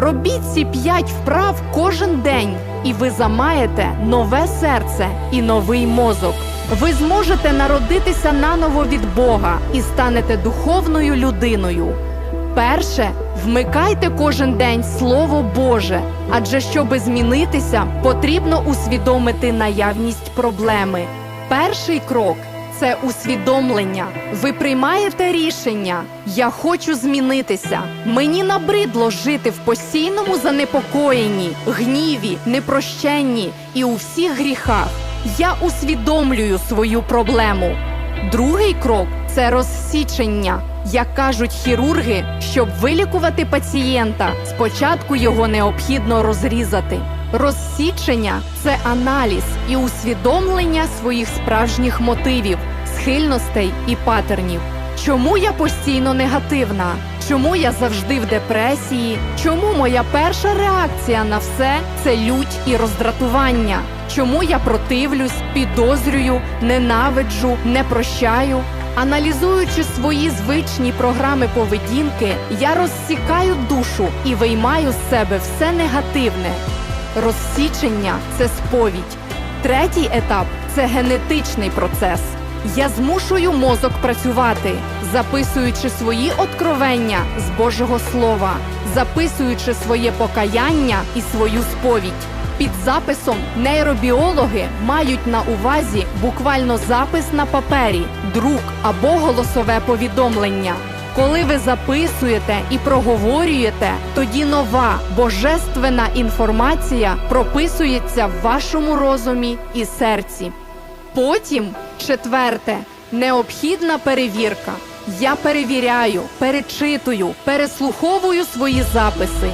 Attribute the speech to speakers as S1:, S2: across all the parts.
S1: Робіть ці п'ять вправ кожен день, і ви замаєте нове серце і новий мозок. Ви зможете народитися наново від Бога і станете духовною людиною. Перше, вмикайте кожен день Слово Боже, адже щоби змінитися, потрібно усвідомити наявність проблеми. Перший крок це усвідомлення. Ви приймаєте рішення. Я хочу змінитися. Мені набридло жити в постійному занепокоєнні, гніві, непрощенні і у всіх гріхах. Я усвідомлюю свою проблему. Другий крок це розсічення. Як кажуть хірурги, щоб вилікувати пацієнта, спочатку його необхідно розрізати. Розсічення це аналіз і усвідомлення своїх справжніх мотивів, схильностей і патернів. Чому я постійно негативна? Чому я завжди в депресії? Чому моя перша реакція на все це лють і роздратування? Чому я противлюсь, підозрюю, ненавиджу, не прощаю? Аналізуючи свої звичні програми поведінки, я розсікаю душу і виймаю з себе все негативне. Розсічення це сповідь. Третій етап це генетичний процес. Я змушую мозок працювати, записуючи свої откровення з Божого Слова, записуючи своє покаяння і свою сповідь. Під записом нейробіологи мають на увазі буквально запис на папері, друк або голосове повідомлення. Коли ви записуєте і проговорюєте, тоді нова божественна інформація прописується в вашому розумі і серці. Потім, четверте, необхідна перевірка. Я перевіряю, перечитую, переслуховую свої записи.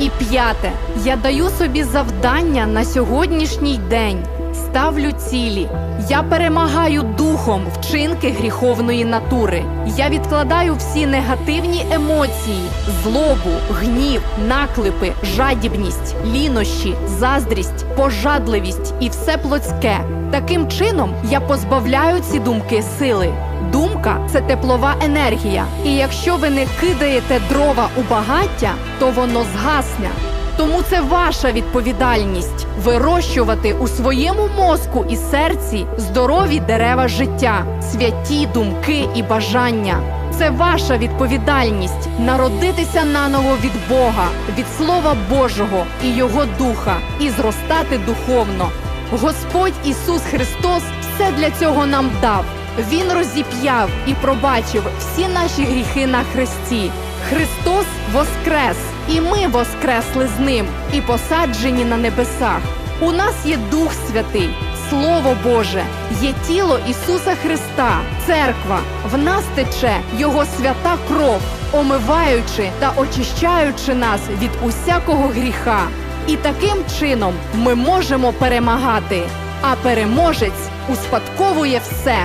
S1: І п'яте, я даю собі завдання на сьогоднішній день. Ставлю цілі. Я перемагаю духом вчинки гріховної натури. Я відкладаю всі негативні емоції: злобу, гнів, наклепи, жадібність, лінощі, заздрість, пожадливість і все плотське. Таким чином я позбавляю ці думки сили. Думка це теплова енергія, і якщо ви не кидаєте дрова у багаття, то воно згасне. Тому це ваша відповідальність вирощувати у своєму мозку і серці здорові дерева життя, святі думки і бажання. Це ваша відповідальність народитися наново від Бога, від Слова Божого і Його Духа, і зростати духовно. Господь Ісус Христос все для цього нам дав. Він розіп'яв і пробачив всі наші гріхи на хресті. Христос воскрес, і ми воскресли з ним і посаджені на небесах. У нас є Дух Святий, Слово Боже, є тіло Ісуса Христа, церква. В нас тече Його свята кров, омиваючи та очищаючи нас від усякого гріха. І таким чином ми можемо перемагати. А переможець успадковує все.